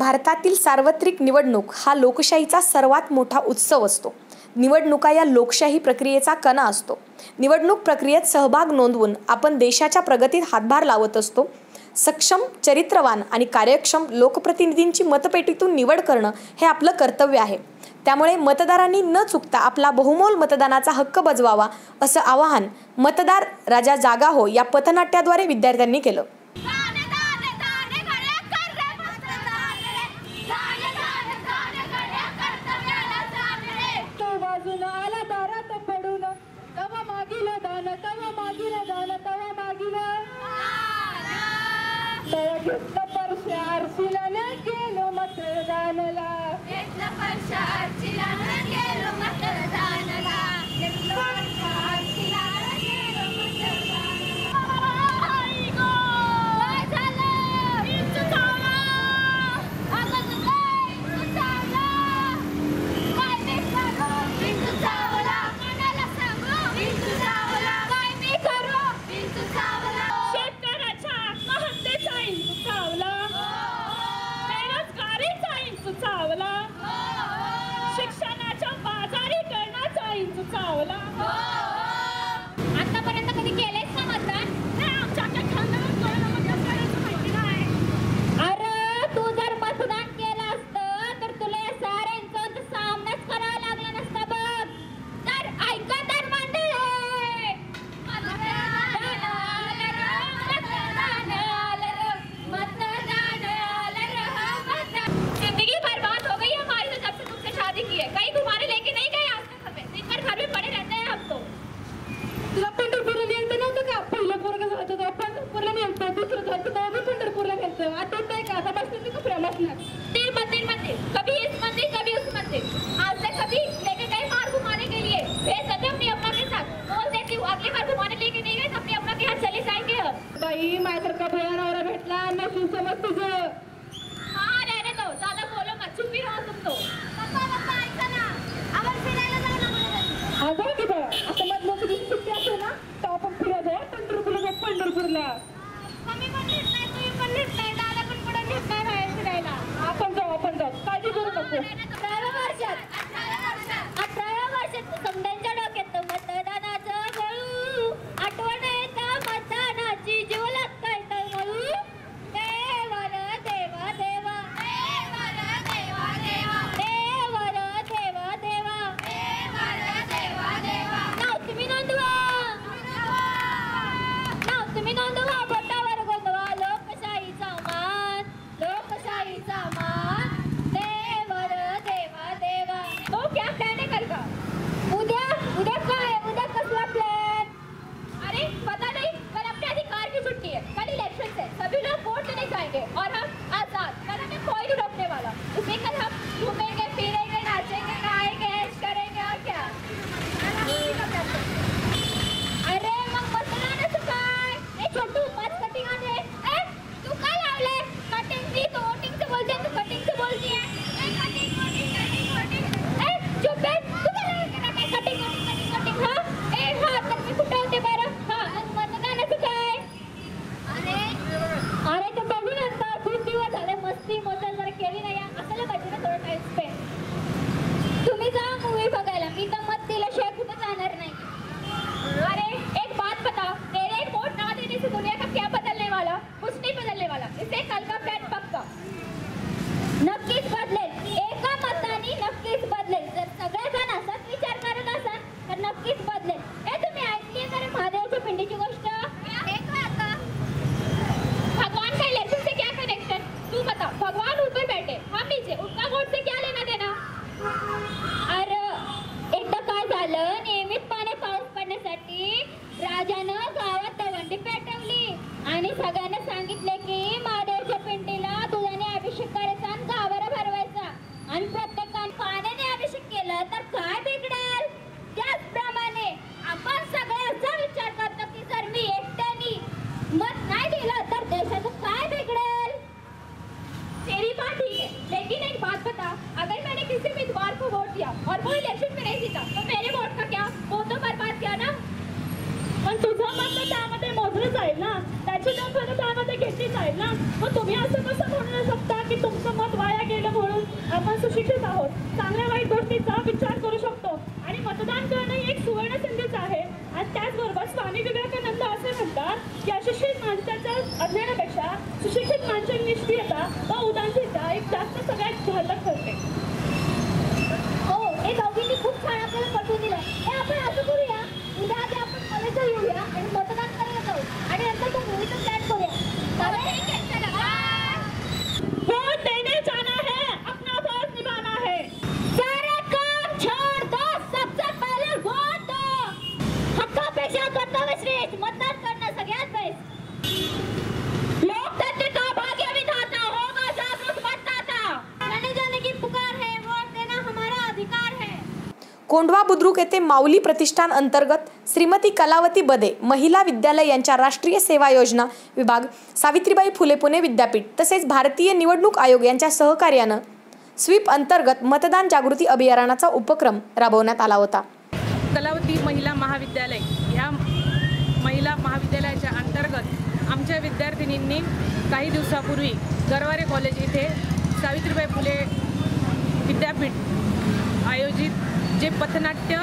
भारतातील सार्वत्रिक निवडणूक हा लोकशाहीचा सर्वात मोठा उत्सव असतो. निवडणुका या लोकशाही प्रक्रियेचा कणा असतो. निवडणूक प्रक्रियेत सहभाग नोंदवून आपण देशाच्या प्रगतीत हातभार लावत असतो. सक्षम चरित्रवान आणि कार्यक्षम लोकप्रतिनिधींची मतपेटीतून निवड करणं हे आपलं कर्तव्य आहे. त्यामुळे मतदारांनी न चुकता आपला बहुमोल मतदानाचा हक्क बजवावा असं आवाहन मतदार राजा जागा हो या पथनाट्याद्वारे विद्यार्थ्यांनी केलं. Thank you. शिक्षणाच्या बाजारीकरणाचा इंच चावला Yes. 你知吗？आणि सगळ्यांना सांगितलं की सुशिक्षित आहोत. चांगल्या वाईट गोष्टीचा विचार करू शकतो. आणि मतदान करणं ही एक सुवर्ण संधीच आहे. आणि त्याचबरोबर स्वामी विवेकानंद असे म्हणतात की अशिक्षित माणसाच्या अज्ञानापेक्षा सुशिक्षित माणसाची निष्क्रियता व उदासीनता एक जास्त सगळ्यात घातक ठरते. हो हे दोघींनी खूप छान आपल्याला पटवून दिलं. हे आपण असं करूया. कोंढवा बुद्रुक येथे माऊली प्रतिष्ठान अंतर्गत श्रीमती कलावती बदे महिला विद्यालय यांच्या राष्ट्रीय सेवा योजना विभाग सावित्रीबाई फुले पुणे विद्यापीठ तसेच भारतीय निवडणूक आयोग यांच्या सहकार्यानं स्वीप अंतर्गत मतदान जागृती अभियानाचा उपक्रम राबवण्यात आला होता. कलावती महिला महाविद्यालय ह्या महिला महाविद्यालयाच्या अंतर्गत आमच्या विद्यार्थिनींनी काही दिवसापूर्वी गरवारे कॉलेज इथे सावित्रीबाई फुले विद्यापीठ आयोजित जे पथनाट्य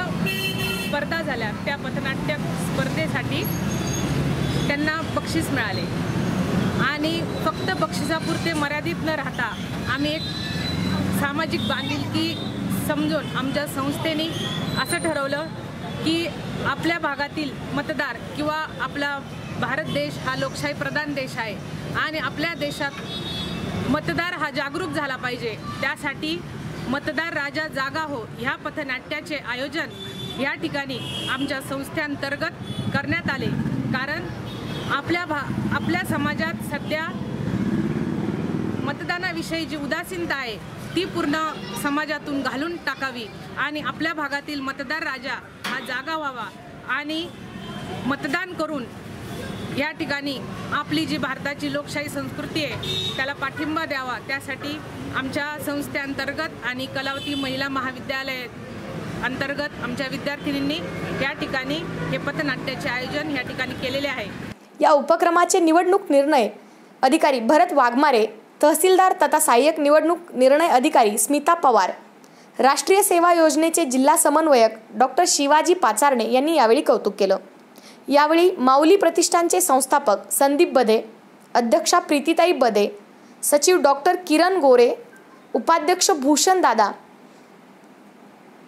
स्पर्धा झाल्या त्या पथनाट्य स्पर्धेसाठी त्यांना बक्षीस मिळाले. आणि फक्त बक्षिसापुरते मर्यादित न राहता आम्ही एक सामाजिक बांधिलकी समजून आमच्या संस्थेने असं ठरवलं की आपल्या भागातील मतदार किंवा आपला भारत देश हा लोकशाही प्रधान देश आहे आणि आपल्या देशात मतदार हा जागरूक झाला पाहिजे. त्यासाठी मतदार राजा जागा हो ह्या पथनाट्याचे आयोजन या ठिकाणी आमच्या संस्थेअंतर्गत करण्यात आले. कारण आपल्या भा आपल्या समाजात सध्या मतदानाविषयी जी उदासीनता आहे ती पूर्ण समाजातून घालून टाकावी आणि आपल्या भागातील मतदार राजा हा जागा व्हावा आणि मतदान करून या ठिकाणी आपली जी भारताची लोकशाही संस्कृती आहे त्याला पाठिंबा द्यावा. त्यासाठी आमच्या संस्थेअंतर्गत आणि कलावती महिला महाविद्यालय अंतर्गत आमच्या विद्यार्थिनींनी या ठिकाणी हे पथनाट्याचे आयोजन या ठिकाणी केलेले आहे. या उपक्रमाचे निवडणूक निर्णय अधिकारी भरत वाघमारे तहसीलदार तथा सहाय्यक निवडणूक निर्णय अधिकारी स्मिता पवार राष्ट्रीय सेवा योजनेचे जिल्हा समन्वयक डॉक्टर शिवाजी पाचारणे यांनी यावेळी कौतुक केलं. यावेळी माऊली प्रतिष्ठानचे संस्थापक संदीप बदे अध्यक्षा प्रीतीताई बदे सचिव डॉक्टर किरण गोरे उपाध्यक्ष भूषण दादा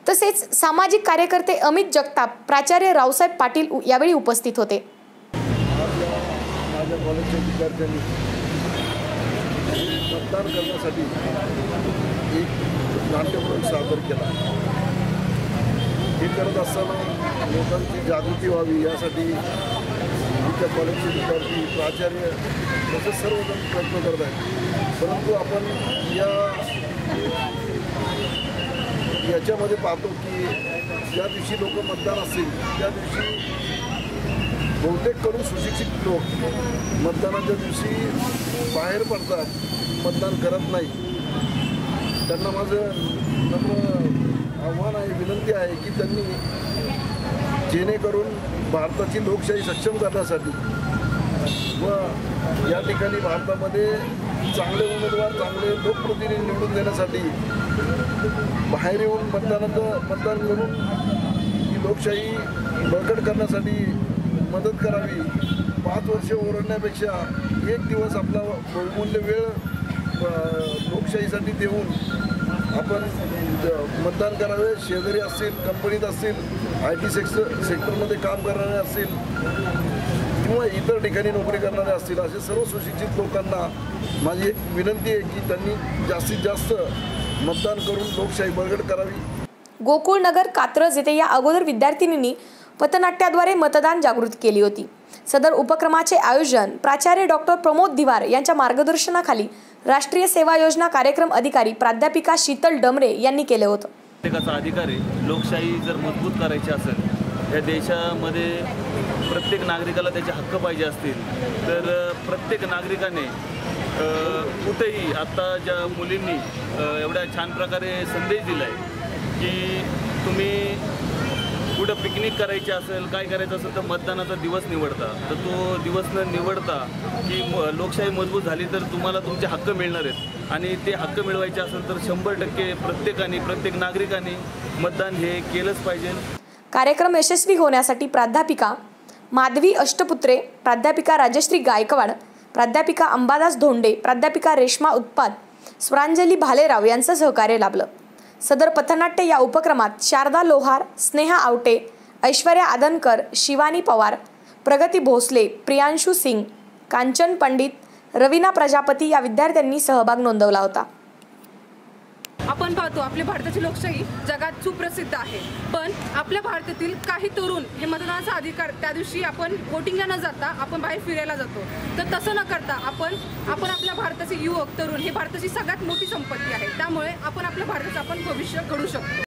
तसेच सामाजिक कार्यकर्ते अमित जगताप प्राचार्य रावसाहेब पाटील यावेळी उपस्थित होते. माझ्या कॉलेजच्या विद्यार्थ्यांनी मतदान करण्यासाठी एक नाट्यप्रयोग सादर केला. हे करत असताना लोकांची जागृती व्हावी यासाठी आमच्या कॉलेजचे विद्यार्थी प्राचार्य तसेच सर्वजण प्रयत्न करत आहेत. परंतु आपण या याच्यामध्ये पाहतो की ज्या दिवशी लोक मतदान असतील त्या दिवशी बहुतेक करून सुशिक्षित लोक मतदानाच्या दिवशी बाहेर पडतात मतदान करत नाही. त्यांना माझं नम्र आव्हान आहे विनंती आहे की त्यांनी जेणेकरून भारताची लोकशाही सक्षम करण्यासाठी व या ठिकाणी भारतामध्ये चांगले उमेदवार चांगले लोकप्रतिनिधी निवडून देण्यासाठी बाहेर येऊन मतदानाचं मतदान करून ही लोकशाही बळकट करण्यासाठी मदत करावी. पाच वर्ष ओरडण्यापेक्षा एक दिवस आपला बहुमूल्य वेळ लोकशाहीसाठी देऊन आपण मतदान करावे शेजारी असतील कंपनीत असतील आय टी सेक्टर सेक्टरमध्ये काम करणारे असतील किंवा इतर ठिकाणी नोकरी करणारे असतील असे सर्व सुशिक्षित लोकांना माझी एक विनंती आहे की त्यांनी जास्तीत जास्त मतदान करून लोकशाही बळकट करावी. गोकुळनगर कात्रज येथे या अगोदर विद्यार्थिनींनी पथनाट्याद्वारे मतदान जागृती केली होती. सदर उपक्रमाचे आयोजन प्राचार्य डॉक्टर प्रमोद दिवार यांच्या मार्गदर्शनाखाली राष्ट्रीय सेवा योजना कार्यक्रम अधिकारी प्राध्यापिका शीतल डमरे यांनी केले होतं. प्रत्येकाचा अधिकार आहे. लोकशाही जर मजबूत करायची असेल या देशामध्ये प्रत्येक नागरिकाला त्याचे हक्क पाहिजे असतील तर प्रत्येक नागरिकाने कुठेही आत्ता ज्या मुलींनी एवढ्या छान प्रकारे संदेश दिला आहे की तुम्ही कुठं पिकनिक करायची असेल काय करायचं असेल तर मतदानाचा दिवस निवडता. तर तो दिवस न निवडता की म लोकशाही मजबूत झाली तर तुम्हाला तुमचे हक्क मिळणार आहेत. आणि ते हक्क मिळवायचे असेल तर शंभर टक्के प्रत्येकाने प्रत्येक नागरिकाने मतदान हे केलंच पाहिजे. कार्यक्रम यशस्वी होण्यासाठी प्राध्यापिका माधवी अष्टपुत्रे प्राध्यापिका राजश्री गायकवाड प्राध्यापिका अंबादास धोंडे प्राध्यापिका रेश्मा उत्पाद स्वरांजली भालेराव यांचं सहकार्य लाभलं. सदर पथनाट्य या उपक्रमात शारदा लोहार स्नेहा आवटे ऐश्वर्या आदनकर शिवानी पवार प्रगती भोसले प्रियांशू सिंग कांचन पंडित रवीना प्रजापती या विद्यार्थ्यांनी सहभाग नोंदवला होता. आपण पाहतो आपली भारताची लोकशाही जगात सुप्रसिद्ध आहे. पण आपल्या भारतातील काही तरुण हे मतदानाचा अधिकार त्या दिवशी आपण वोटिंगला न जाता आपण बाहेर फिरायला जातो. तर तसं न करता आपण आपण आपल्या भारताचे युवक तरुण हे भारताची सगळ्यात मोठी संपत्ती आहे. त्यामुळे आपण आपल्या भारताचं आपण भविष्य घडू शकतो.